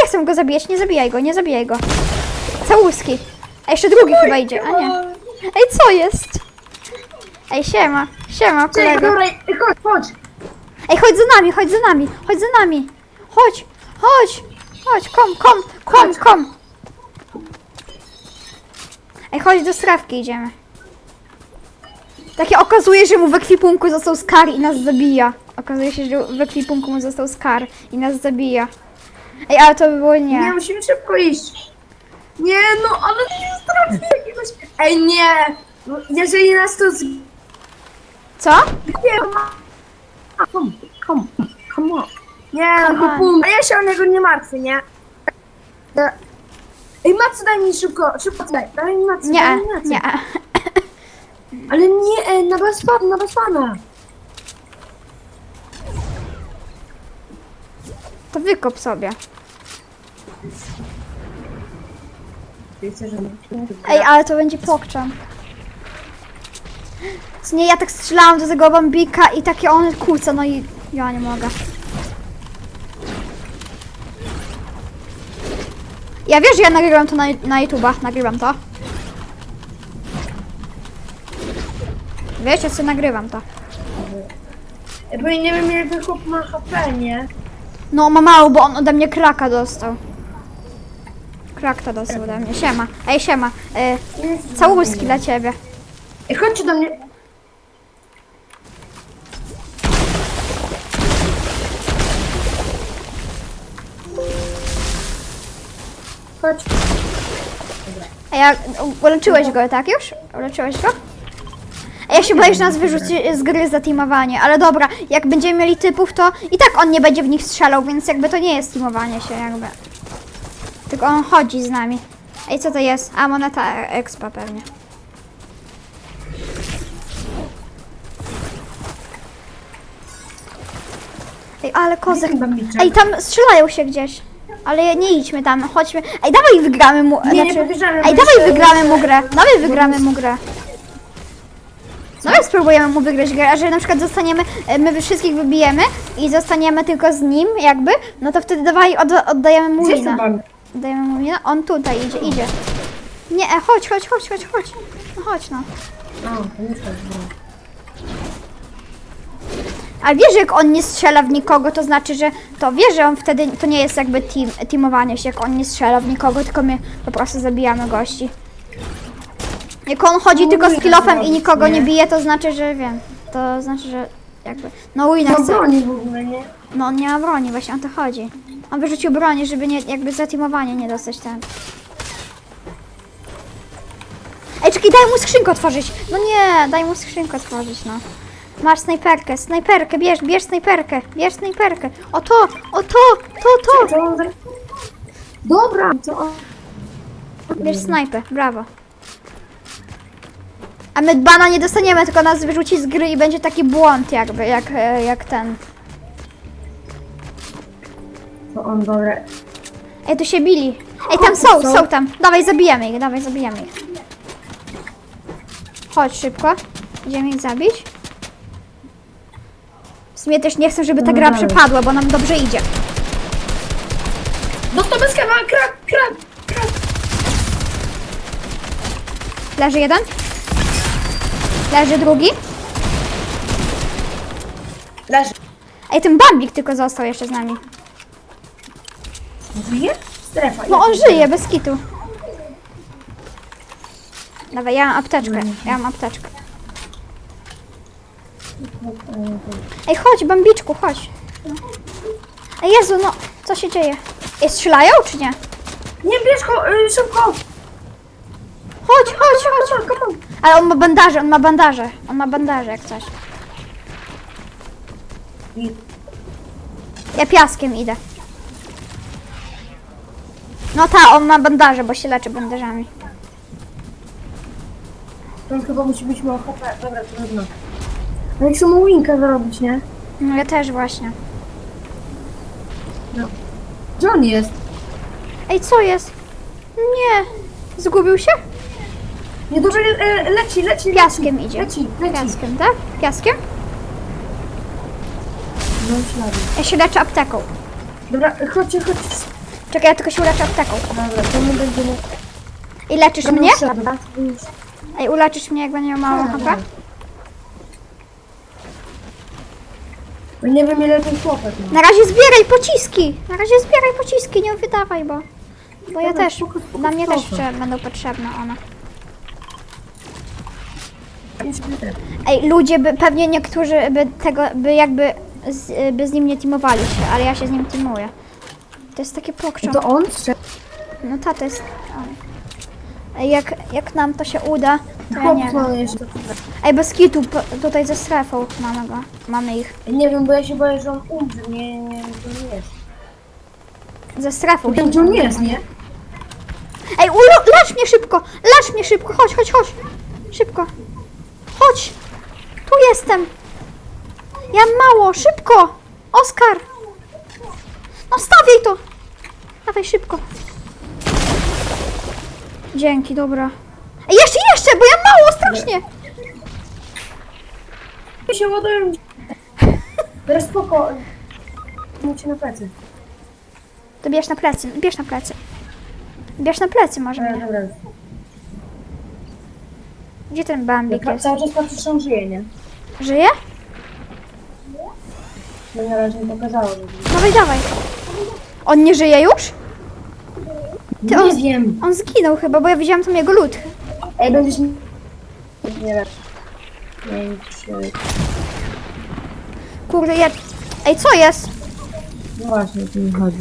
Nie chcę go zabijać, nie zabijaj go, nie zabijaj go. Całuski. A jeszcze drugi chyba idzie, a nie. Ej, co jest? Ej, siema, siema, Czekaj, kolego. dobra, chodź, chodź. Ej, chodź za nami, chodź za nami, chodź za nami. Chodź, chodź, chodź, kom, kom, kom, kom. Ej, chodź do strawki idziemy. Takie okazuje, że mu w ekwipunku został skar i nas zabija. Okazuje się, że w ekwipunku mu został skar i nas zabija. Ej, ale to by było Nie, nie. musimy szybko iść. Nie, no, ale jest strasznie jakiegoś... Ej, nie! No, jeżeli nas to z... Co? Nie, ma... Kom, kom, come on. Nie, Come no, on. pum. A ja się o niego nie martwię, nie? Ja- Ej, Macy, daj mi szybko, szybko daj. Daj mi Nie, daj mi Macy. nie. Ale nie, e, na bezpłatno, na bezpłatno. To wykop sobie. Wiecie, że. Ej, ale to będzie pokczam. Co Nie, ja tak strzelałam do tego bambika i takie one kłócą, no i ja nie mogę. Ja wiesz, że ja nagrywam to na, na YouTube'a, nagrywam to. Wiesz, ja sobie nagrywam to. Bo ja nie wiem, jak ten chłop ma HP, nie? No, ma mało, bo on ode mnie kraka dostał. Krak to dostał ode mnie. Siema. Ej, siema. E, całuski dla ciebie. Ej, chodźcie do mnie. Chodź. A ja uleczyłeś go, tak już? Uleczyłeś go? A ja się boję, że nas wyrzuci z gry za teamowanie, ale dobra, jak będziemy mieli typów, to i tak on nie będzie w nich strzelał, więc jakby to nie jest teamowanie się jakby. Tylko on chodzi z nami. Ej, co to jest? A, moneta e- expa pewnie. Ej, ale bambiczek? Ej, tam strzelają się gdzieś. Ale nie idźmy tam, chodźmy. Ej, dawaj wygramy mu. Nie, nie podejrzewam, Ej, bo dawaj jeszcze- wygramy mu grę. Dawaj wygramy mu grę. Dawaj spróbujemy mu wygrać grę, a że na przykład zostaniemy, e, my wszystkich wybijemy i zostaniemy tylko z nim jakby, no to wtedy dawaj od, oddajemy mu Gdzie jest wina. ten bambik? Oddajemy mu wina, on tutaj idzie, idzie. Nie, e, chodź, chodź, chodź, chodź, chodź. No chodź no. O, to nie jest A wiesz, jak on nie strzela w nikogo, to znaczy, że to wie, że on wtedy, to nie jest jakby team, teamowanie się, jak on nie strzela w nikogo, tylko my po prostu zabijamy gości. Jak on chodzi No, tylko z nie kilofem i zrobić, nikogo nie nie? bije, to znaczy, że wiem. To znaczy, że jakby, no winner No chce, broni w ogóle, nie? no on nie ma broni, właśnie o to chodzi. On wyrzucił bronię, żeby nie, jakby za teamowanie nie dostać ten. Ej, czekaj, daj mu skrzynkę otworzyć. No nie, daj mu skrzynkę otworzyć, no. Masz snajperkę, snajperkę, bierz, bierz snajperkę, bierz snajperkę. O to, o to, to, to. Za... Dobra, to. Bierz snajpę, brawo. A my bana nie dostaniemy, tylko nas wyrzuci z gry i będzie taki błąd jakby, jak, e, jak ten. To on, dobra. Ej, tu się bili. Ej, tam są, są tam. Dawaj, zabijamy ich, dawaj, zabijamy ich. Chodź szybko. Idziemy ich zabić. W sumie też nie chcę, żeby ta No gra dalej. przepadła, bo nam dobrze idzie. No to bez kawa, krak, krak, krak. Leży jeden. Leży drugi. Leży. Ej, ten bambik tylko został jeszcze z nami. Żyje? Strefa. No on żyje, bez kitu. Dawaj, ja mam apteczkę. Ja mam apteczkę. Ej, chodź, bambiczku, chodź. No. Ej, Jezu, no, co się dzieje? Ej, strzelają czy nie? Nie, bierz go, y, szybko. Chodź, chodź, chodź. Ale on ma bandaże, on ma bandaże. On ma bandaże jak coś. I Ja piaskiem idę. No ta, on ma bandaże, bo się leczy bandażami. to on chyba musi być mało HP. Dobra, trudno. No jak samo winka zarobić, nie? No ja też właśnie. Gdzie on jest? Ej, co jest? Nie. Zgubił się? Nie, dobrze, e, leci, leci, Piaskiem idzie. leci, leci. Piaskiem, tak? Piaskiem? No ślady. Ja się leczę apteką. Dobra, chodźcie, chodźcie. Czekaj, ja tylko się uleczę apteką. Dobra, to my będziemy... I leczysz mnie? Ej, uleczysz mnie, jak będę miał mało HP? Bo nie wiem ile ten chłopak ma. Na razie zbieraj pociski! Na razie zbieraj pociski, nie wydawaj, bo... Bo ja Dobra, też, spoko, spoko, dla mnie też spoko. będą potrzebne one. Ej, ludzie by, pewnie niektórzy by tego, by jakby z, by z nim nie teamowali się, ale ja się z nim teamuję. To jest takie pokrzą. To on? Strzel- No ta, to jest on. Ej, jak, jak nam to się uda, to ja nie wiem. Hopno jeszcze. Ej, bez kitu, po- tutaj ze strefą mamy go, mamy ich. Nie wiem, bo ja się boję, że on umrze. Nie, nie, to nie jest. Ze strefą. Wiem, gdzie on jest, nie? Ej, ulo, lecz mnie szybko! Lecz mnie szybko! Chodź, chodź, chodź! Szybko! Chodź! Tu jestem! Ja mało! Szybko! Oskar! No stawiaj to! Dawaj szybko! Dzięki, dobra. Ej, jeszcze, jeszcze, bo ja mało strasznie! Ja się ładują. Teraz spoko. Na plecy. To bierz na plecy, bierz na plecy. Bierz na plecy może Dobra, mnie. dobra. Gdzie ten bambik Ja jest? cały czas patrzę, czy on żyje, nie? Żyje? No na razie nie pokazało. Dawaj, dawaj. On nie żyje już? Ty, Nie on- wiem. On zginął chyba, bo ja widziałam tam jego lód. Ej, będziesz... Nie wiem. Pięć. Kurde, ja... Ej, co jest? No właśnie, o tym chodzi.